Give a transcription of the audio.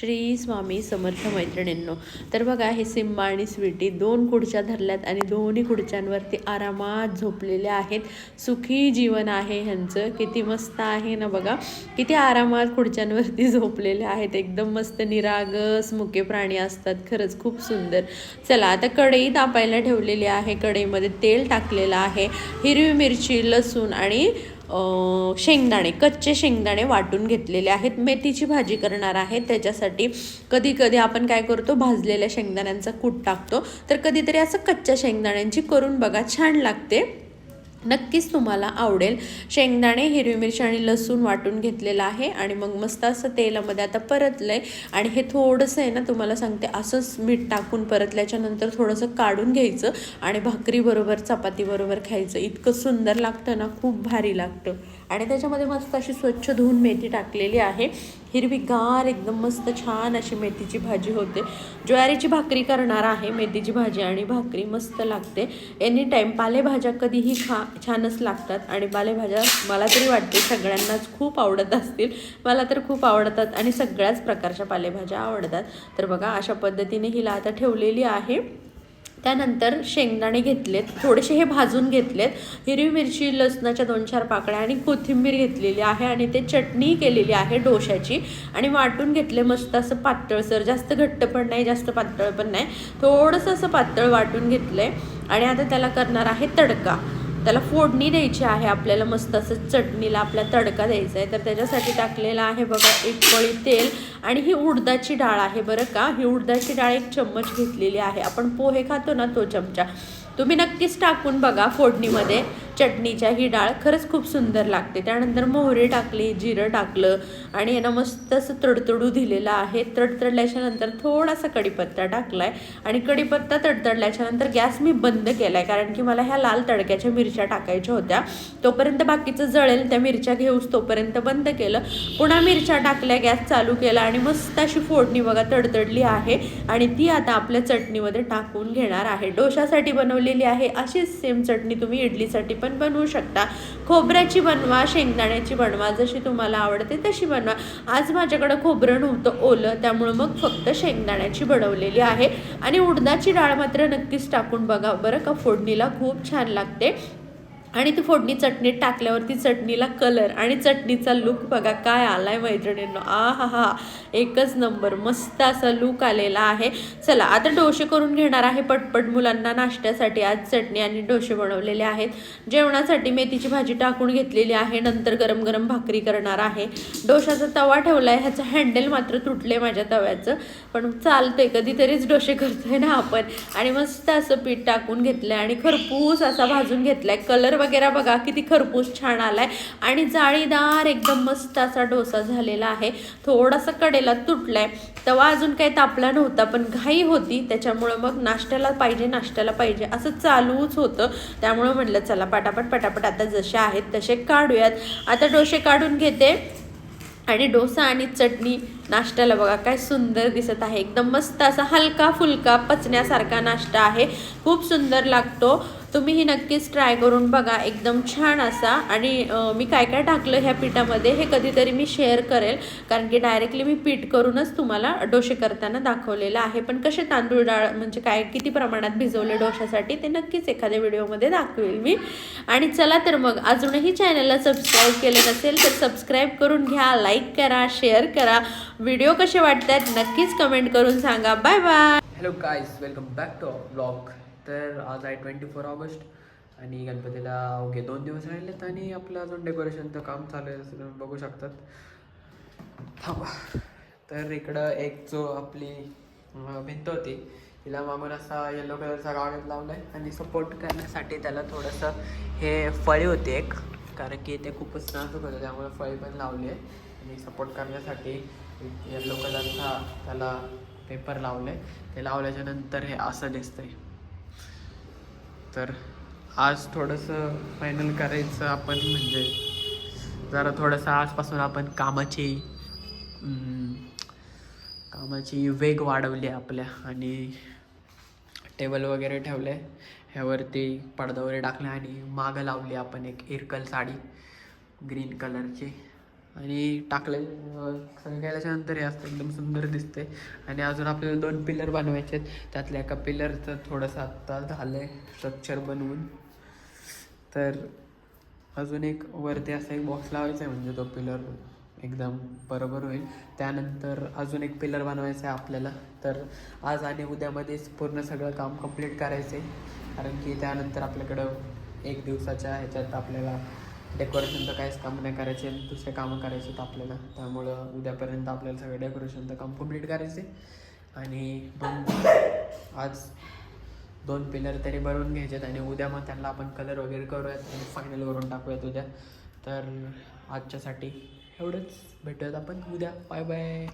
श्री स्वामी समर्थ मैत्रिणींनो तर बघा हे सिम्बा आणि स्वीटी दोन खुर्च्या धरल्यात आणि दोन्ही खुर्च्यांवरती आरामात झोपलेल्या आहेत. सुखी जीवन आहे ह्यांचं. किती मस्त आहे ना बघा. किती आरामात खुर्च्यांवरती झोपलेले आहेत. एकदम मस्त निरागस मुके प्राणी असतात. खरंच खूप सुंदर. चला आता कढई तापायला ठेवलेली आहे. कढईमध्ये तेल टाकलेलं आहे. हिरवी मिरची लसूण आणि शेंगदाणे कच्चे शेंगदाणे वाटून घेतलेले आहेत. मेथीची भाजी करणार आहे. त्याच्यासाठी कधी कधी आपण काय करतो? भाजलेल्या शेंगदाण्यांचा कूट टाकतो. तर कधीतरी असं कच्च्या शेंगदाण्यांची करून बघा छान लागते. नक्कीच तुम्हाला आवडेल. शेंगदाणे हिरवी मिरची आणि लसूण वाटून घेतलेलं आहे आणि मग मस्त असं तेलामध्ये आता परतलं आहे आणि हे थोडंसं आहे ना तुम्हाला सांगते असंच मीठ टाकून परतल्याच्या नंतर थोडंसं काढून घ्यायचं आणि भाकरीबरोबर चपातीबरोबर खायचं. इतकं सुंदर लागतं ना खूप भारी लागतं. आणि त्याच्यामध्ये मस्त अशी स्वच्छ धुवून मेथी टाकलेली आहे. हिरवीगार एकदम मस्त छान अशी मेथीची भाजी होते. ज्वारीची भाकरी करणार आहे मेथीची भाजी आणि भाकरी मस्त लागते. एनी टाईम पालेभाज्या कधीही खा छानच लागतात आणि पालेभाज्या मला तरी वाटते सगळ्यांनाच खूप आवडत असतील. मला तर खूप आवडतात आणि सगळ्याच प्रकारच्या पालेभाज्या आवडतात. तर बघा अशा पद्धतीने हिला आता ठेवलेली आहे. त्यानंतर शेंगदाणे घेतलेत. थोडेसे हे भाजून घेतलेत. हिरवी मिरची लसणाच्या दोन चार पाकळ्या आणि कोथिंबीर घेतलेली आहे आणि ते चटणी केलेली आहे डोश्याची. आणि वाटून घेतले मस्त असं पातळसर जास्त घट्ट पण नाही जास्त पातळ पण नाही. थोडंसं असं पातळ वाटून घेतलंय. आणि आता त्याला करणार आहे तडका. त्याला फोडणी द्यायची आहे आपल्याला मस्त असं चटणीला आपला तडका द्यायचा आहे. तर त्याच्यासाठी टाकलेला आहे बघा एक पळी तेल आणि ही उडदाची डाळ आहे बरं का. ही उडदाची डाळ एक चम्मच घेतलेली आहे. आपण पोहे खातो ना तो चमचा. तुम्ही नक्कीच टाकून बघा फोडणीमध्ये. चटणीच्या ही डाळ खरंच खूप सुंदर लागते. त्यानंतर मोहरी टाकली जिरं टाकलं आणि यानं मस्त असं तडतडू दिलेलं आहे. तडतडल्याच्या नंतर थोडासा कढीपत्ता टाकला आहे आणि कढीपत्ता तडतडल्याच्या नंतर गॅस मी बंद केला आहे कारण की मला ह्या लाल तडक्याच्या मिरच्या टाकायच्या होत्या. तोपर्यंत बाकीचं जळेल त्या मिरच्या घेऊस तोपर्यंत बंद केलं. पुन्हा मिरच्या टाकल्या गॅस चालू केला आणि मस्त अशी फोडणी बघा तडतडली आहे आणि ती आता आपल्या चटणीमध्ये टाकून घेणार आहे. डोशासाठी बनवलेली आहे अशीच सेम चटणी तुम्ही इडलीसाठी पण बनवू शकता. खोबऱ्याची बनवा शेंगदाण्याची बनवा जशी तुम्हाला आवडते तशी बनवा. आज माझ्याकडं खोबरं नव्हतं ओलं त्यामुळं मग फक्त शेंगदाण्याची बनवलेली आहे. आणि उडदाची डाळ मात्र नक्कीच टाकून बघा बरं का फोडणीला खूप छान लागते. आणि ती फोडणी चटणीत टाकल्यावरती चटणीला कलर आणि चटणीचा लुक बघा काय आलाय मैत्रिणींनो. आ हा हा एकच नंबर मस्त असा लुक आलेला आहे. चला आता डोसे करून घेणार आहे पटपट मुलांना नाश्त्यासाठी. आज चटणी आणि डोसे बनवलेले आहेत. जेवणासाठी मेथीची भाजी टाकून घेतलेली आहे. नंतर गरम गरम भाकरी करणार आहे. डोशाचा तवा ठेवला आहे ह्याचं हँडल मात्र तुटले माझ्या तव्याचं. पण चालतंय कधीतरीच डोसे करतोय ना आपण. आणि मस्त असं पीठ टाकून घेतलंय आणि खरपूस असा भाजून घेतलाय. कलर वगैरे बघा किती खरपूस छान आलाय. आणि जाळीदार एकदम मस्त असा डोसा झालेला आहे. थोडासा कडेला तुटलाय. तवा अजून काही तापला नव्हता पण घाई होती. त्याच्यामुळं मग नाश्त्याला पाहिजे नाश्त्याला पाहिजे असं चालूच होतं. त्यामुळं म्हटलं चला पटापट पटापट आता जसे आहेत तसे काढूयात. आता डोसे काढून घेते. आणि डोसा आणि चटणी नाश्त्याला बघा काय सुंदर दिसत आहे. एकदम मस्त असा हलका फुलका पचण्यासारखा नाश्ता आहे. खूप सुंदर लागतो. तुम्हीही नक्कीच ट्राय करून बघा. एकदम छान असा. आणि मी काय काय टाकलं ह्या पिठामध्ये हे कधीतरी मी शेअर करेल. कारण की डायरेक्टली मी पीठ करूनच तुम्हाला डोसे करताना दाखवलेलं आहे. पण कसे तांदूळ डाळ म्हणजे काय किती प्रमाणात भिजवले डोशासाठी ते नक्कीच एखाद्या व्हिडिओमध्ये दाखवेल मी. आणि चला तर मग अजूनही चॅनलला सबस्क्राईब केलं नसेल तर सबस्क्राईब करून घ्या लाईक करा शेअर करा. व्हिडिओ कसे वाटतात नक्कीच कमेंट करून सांगा. Bye bye hello guys welcome back to blog तर आज आहे ट्वेंटी फोर ऑगस्ट आणि गणपतीला ओके दोन दिवस राहिलेत आणि आपलं अजून डेकोरेशनचं काम चालू आहे बघू शकतात. थांबा. तर इकडं एक जो आपली भिंत होती तिला मागून असा येलो कलरचा कागद लावला आहे आणि सपोर्ट करण्यासाठी त्याला थोडंसं हे फळी होती एक कारण की ते खूपच नाजूक होतं त्यामुळे फळी पण लावली आहे. आणि सपोर्ट करण्यासाठी येलो कलरचा त्याला पेपर लावले ते लावल्याच्या नंतर हे असं दिसतंय. तर आज थोडंसं फायनल करायचं आपण म्हणजे जरा थोडंसं आजपासून आपण कामाची कामाची वेग वाढवली आपल्या आणि टेबल वगैरे ठेवले ह्यावरती पडदा वगैरे टाकले आणि मागं लावली आपण एक इरकल साडी ग्रीन कलरची आणि टाकले अं, सगळं हे असतं एकदम सुंदर दिसते आणि अजून आपल्याला दोन पिलर बनवायचे आहेत. त्यातल्या एका पिलरचं थोडंसं आत्ता झालं आहे स्ट्रक्चर बनवून. तर अजून एक वरती असा एक बॉक्स लावायचा आहे म्हणजे तो पिलर एकदम बरोबर होईल. त्यानंतर अजून एक पिलर बनवायचा आहे आपल्याला. तर आज आणि उद्यामध्येच पूर्ण सगळं काम कंप्लीट करायचं आहे कारण की त्यानंतर आपल्याकडं एक दिवसाच्या ह्याच्यात आपल्याला डेकोरेशनचं काहीच काम नाही करायचे दुसरे कामं करायचे आहेत आपल्याला. त्यामुळं उद्यापर्यंत आपल्याला सगळं डेकोरेशनचं काम कंप्लीट करायचे. आणि दोन आज दोन पिलर तरी बनवून घ्यायचेत आणि उद्या मग त्यांना आपण कलर वगैरे करूयात आणि फायनल करून टाकूयात उद्या. तर आजच्यासाठी एवढंच. भेटूयात आपण उद्या. Bye bye